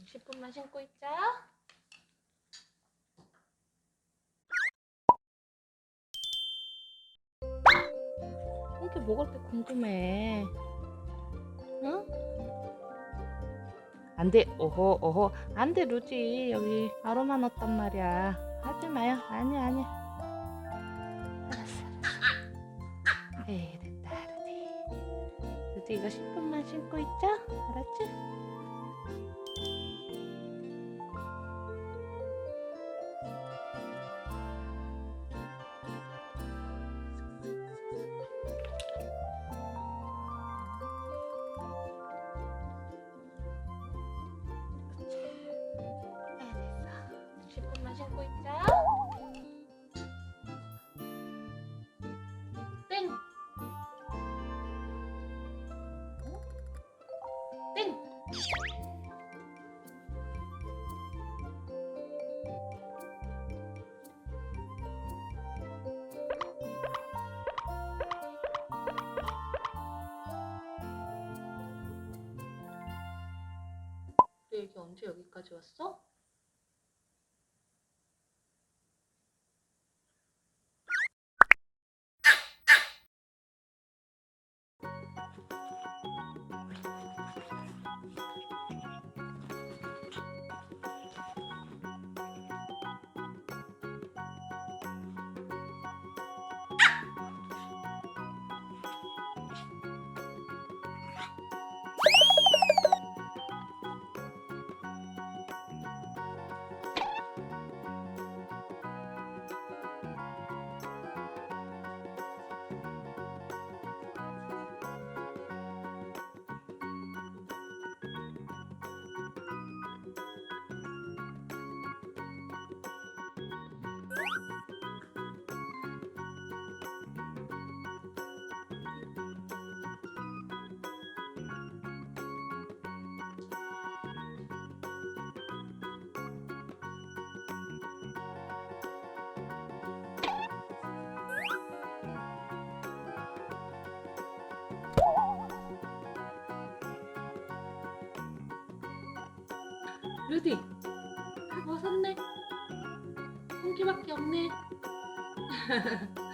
10분만 신고 있자. 이렇게 먹을 게 궁금해. 응? 안 돼, 오호, 오호. 안 돼, 루지. 여기 아로마 넣었단 말이야. 하지 마요. 아니야. 알았어, 알았어. 에이, 됐다, 루지. 루지, 이거 10분만 신고 있자. 알았지? 땡! 너 여기 언제 여기까지 왔어? 루디, 다 벗었네. 한 개밖에 없네.